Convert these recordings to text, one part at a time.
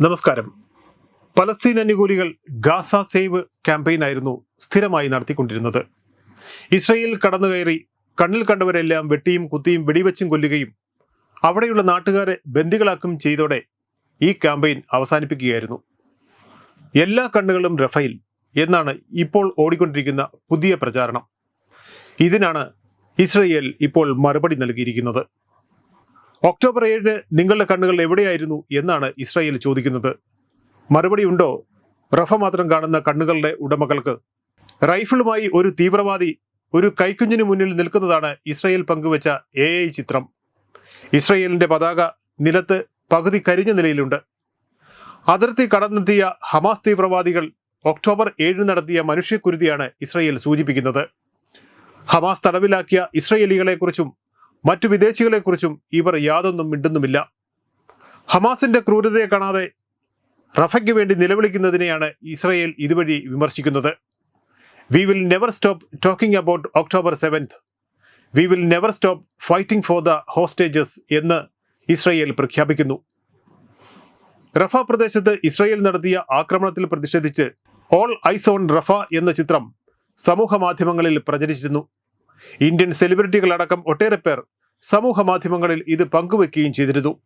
നമസ്കാരം. പലസ്തീൻ അനുകൂലികൾ Gaza save ക്യാമ്പയിനായിരുന്നു സ്ഥിരമായി നടത്തിക്കൊണ്ടിരുന്നത്. ഇസ്രയേൽ കടന്നുകയറി കണ്ണിൽ കണ്ടവരെല്ലാം വെട്ടിയും കുത്തിയും വെടിവെച്ചും കൊല്ലുകയും അവിടെയുള്ള നാട്ടുകാരെ ബന്ദികളാക്കും ചെയ്തോടെ ഈ ക്യാമ്പയിൻ അവസാനിപ്പിക്കുകയായിരുന്നു. എല്ലാ കണ്ണുകളും റഫൈൽ എന്നാണ് ഇപ്പോൾ ഓടിക്കൊണ്ടിരിക്കുന്ന പുതിയ പ്രചാരണം. ഇതിനാണ് ഇസ്രയേൽ ഇപ്പോൾ മറുപടി നൽകിയിരിക്കുന്നത്. ഒക്ടോബർ ഏഴ് നിങ്ങളുടെ കണ്ണുകൾ എവിടെയായിരുന്നു എന്നാണ് ഇസ്രായേൽ ചോദിക്കുന്നത്. മറുപടി ഉണ്ടോ? റഫ മാത്രം കാണുന്ന കണ്ണുകളുടെ ഉടമകൾക്ക്. റൈഫിളുമായി ഒരു തീവ്രവാദി ഒരു കൈക്കുഞ്ഞിന് മുന്നിൽ നിൽക്കുന്നതാണ് ഇസ്രായേൽ പങ്കുവച്ച എ ഐ ചിത്രം. ഇസ്രായേലിന്റെ പതാക നിലത്ത് പകുതി കരിഞ്ഞ നിലയിലുണ്ട്. അതിർത്തി കടന്നെത്തിയ ഹമാസ് തീവ്രവാദികൾ ഒക്ടോബർ ഏഴിന് നടത്തിയ മനുഷ്യക്കുരുതിയാണ് ഇസ്രായേൽ സൂചിപ്പിക്കുന്നത്. ഹമാസ് തടവിലാക്കിയ ഇസ്രയേലികളെക്കുറിച്ചും മറ്റു വിദേശികളെക്കുറിച്ചും ഇവർ യാതൊന്നും മിണ്ടുന്നുമില്ല. ഹമാസിന്റെ ക്രൂരതയെ കാണാതെ റഫയ്ക്ക് വേണ്ടി നിലവിളിക്കുന്നതിനെയാണ് ഇസ്രയേൽ ഇതുവഴി വിമർശിക്കുന്നത്. We will never stop talking about October seventh we will never stop fighting for the hostages എന്ന് ഇസ്രയേൽ പ്രഖ്യാപിക്കുന്നു. റഫ പ്രദേശത്ത് ഇസ്രയേൽ നടത്തിയ ആക്രമണത്തിൽ പ്രതിഷേധിച്ച് ഓൾ ഐസ് ഓൺ റഫ എന്ന ചിത്രം സമൂഹ മാധ്യമങ്ങളിൽ പ്രചരിച്ചിരുന്നു. ഇന്ത്യൻ സെലിബ്രിറ്റികളടക്കം ഒട്ടേറെ പേർ സമൂഹ മാധ്യമങ്ങളിൽ ഇത് പങ്കുവെക്കുകയും ചെയ്തിരുന്നു.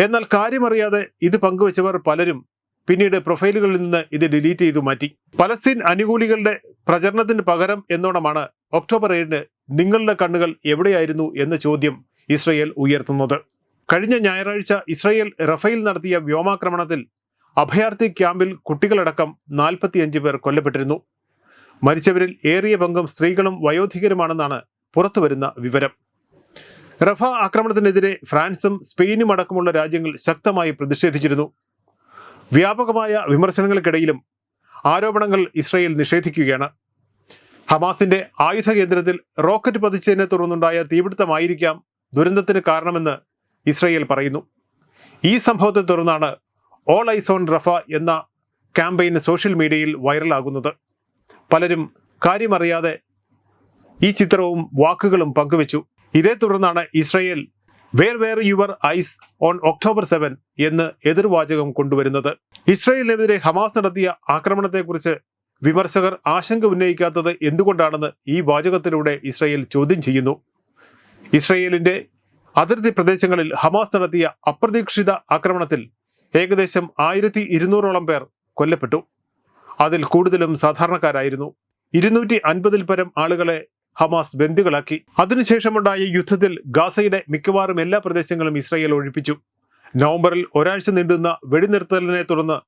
എന്നാൽ കാര്യമറിയാതെ ഇത് പങ്കുവച്ചവർ പലരും പിന്നീട് പ്രൊഫൈലുകളിൽ നിന്ന് ഇത് ഡിലീറ്റ് ചെയ്തു മാറ്റി. പലസ്തീൻ അനുകൂലികളുടെ പ്രചരണത്തിന് പകരം എന്നോണമാണ് ഒക്ടോബർ ഏഴിന് നിങ്ങളുടെ കണ്ണുകൾ എവിടെയായിരുന്നു എന്ന ചോദ്യം ഇസ്രയേൽ ഉയർത്തുന്നത്. കഴിഞ്ഞ ഞായറാഴ്ച ഇസ്രയേൽ റഫേൽ നടത്തിയ വ്യോമാക്രമണത്തിൽ അഭയാർത്ഥി ക്യാമ്പിൽ കുട്ടികളടക്കം നാൽപ്പത്തിയഞ്ച് പേർ കൊല്ലപ്പെട്ടിരുന്നു. മരിച്ചവരിൽ ഏറിയ പങ്കും സ്ത്രീകളും വയോധികരുമാണെന്നാണ് പുറത്തുവരുന്ന വിവരം. റഫ ആക്രമണത്തിനെതിരെ ഫ്രാൻസും സ്പെയിനും അടക്കമുള്ള രാജ്യങ്ങൾ ശക്തമായി പ്രതിഷേധിച്ചിരുന്നു. വ്യാപകമായ വിമർശനങ്ങൾക്കിടയിലും ആരോപണങ്ങൾ ഇസ്രയേൽ നിഷേധിക്കുകയാണ്. ഹമാസിന്റെ ആയുധ കേന്ദ്രത്തിൽ റോക്കറ്റ് പതിച്ചതിനെ തുടർന്നുണ്ടായ തീപിടുത്തമായിരിക്കാം ദുരന്തത്തിന് കാരണമെന്ന് ഇസ്രയേൽ പറയുന്നു. ഈ സംഭവത്തെ തുടർന്നാണ് ഓൾ ഐസോൺ റഫ എന്ന ക്യാമ്പയിൻ സോഷ്യൽ മീഡിയയിൽ വൈറലാകുന്നത്. പലരും കാര്യമറിയാതെ ഈ ചിത്രവും വാക്കുകളും പങ്കുവച്ചു. ഇതേ തുടർന്നാണ് Israel where were your eyes on October seven എന്ന് എതിർവാചകം കൊണ്ടുവരുന്നത്. ഇസ്രയേലിനെതിരെ ഹമാസ് നടത്തിയ ആക്രമണത്തെക്കുറിച്ച് വിമർശകർ ആശങ്ക ഉന്നയിക്കാത്തത് എന്തുകൊണ്ടാണെന്ന് ഈ വാചകത്തിലൂടെ ഇസ്രയേൽ ചോദ്യം ചെയ്യുന്നു. ഇസ്രയേലിന്റെ അതിർത്തി പ്രദേശങ്ങളിൽ ഹമാസ് നടത്തിയ അപ്രതീക്ഷിത ആക്രമണത്തിൽ ഏകദേശം ആയിരത്തി ഇരുന്നൂറോളം പേർ കൊല്ലപ്പെട്ടു. അതിൽ കൂടുതലും സാധാരണക്കാരായിരുന്നു. ഇരുന്നൂറ്റി അൻപതിൽ പരം ആളുകളെ ഹമാസ് ബന്ദികളാക്കി. അതിനുശേഷമുണ്ടായ യുദ്ധത്തിൽ ഗാസയുടെ മിക്കവാറും എല്ലാ പ്രദേശങ്ങളും ഇസ്രായേൽ ഒഴിപ്പിച്ചു. നവംബറിൽ ഒരാഴ്ച നീണ്ടുന്ന വെടിനിർത്തലിനെ തുടർന്ന്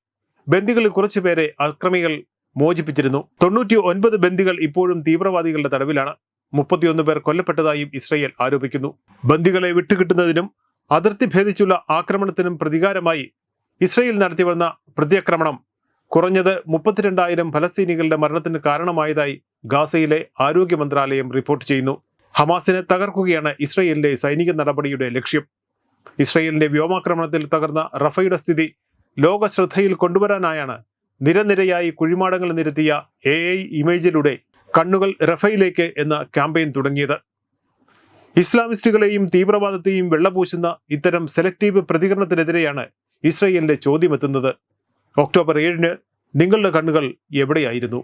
ബന്ദികളിൽ കുറച്ചുപേരെ അക്രമികൾ മോചിപ്പിച്ചിരുന്നു. തൊണ്ണൂറ്റി ഒൻപത് ബന്ദികൾ ഇപ്പോഴും തീവ്രവാദികളുടെ തടവിലാണ്. മുപ്പത്തിയൊന്ന് പേർ കൊല്ലപ്പെട്ടതായും ഇസ്രയേൽ ആരോപിക്കുന്നു. ബന്ദികളെ വിട്ടുകിട്ടുന്നതിനും അതിർത്തി ഭേദിച്ചുള്ള ആക്രമണത്തിനും പ്രതികാരമായി ഇസ്രയേൽ നടത്തിവന്ന പ്രത്യാക്രമണം കുറഞ്ഞത് മുപ്പത്തിരണ്ടായിരം ഫലസ്തീനികളുടെ മരണത്തിന് കാരണമായതായി ഗാസയിലെ ആരോഗ്യ മന്ത്രാലയം റിപ്പോർട്ട് ചെയ്യുന്നു. ഹമാസിനെ തകർക്കുകയാണ് ഇസ്രയേലിന്റെ സൈനിക നടപടിയുടെ ലക്ഷ്യം. ഇസ്രയേലിന്റെ വ്യോമാക്രമണത്തിൽ തകർന്ന റഫയുടെ സ്ഥിതി ലോക ശ്രദ്ധയിൽ കൊണ്ടുവരാനായാണ് നിരനിരയായി കുഴിമാടങ്ങൾ നിരത്തിയ എ ഐ ഇമേജിലൂടെ കണ്ണുകൾ റഫയിലേക്ക് എന്ന ക്യാമ്പയിൻ തുടങ്ങിയത്. ഇസ്ലാമിസ്റ്റുകളെയും തീവ്രവാദത്തെയും വെള്ളപൂശുന്ന ഇത്തരം സെലക്റ്റീവ് പ്രതികരണത്തിനെതിരെയാണ് ഇസ്രയേലിന്റെ ചോദ്യമെത്തുന്നത്. ഒക്ടോബർ ഏഴിന് നിങ്ങളുടെ കണ്ണുകൾ എവിടെയായിരുന്നു?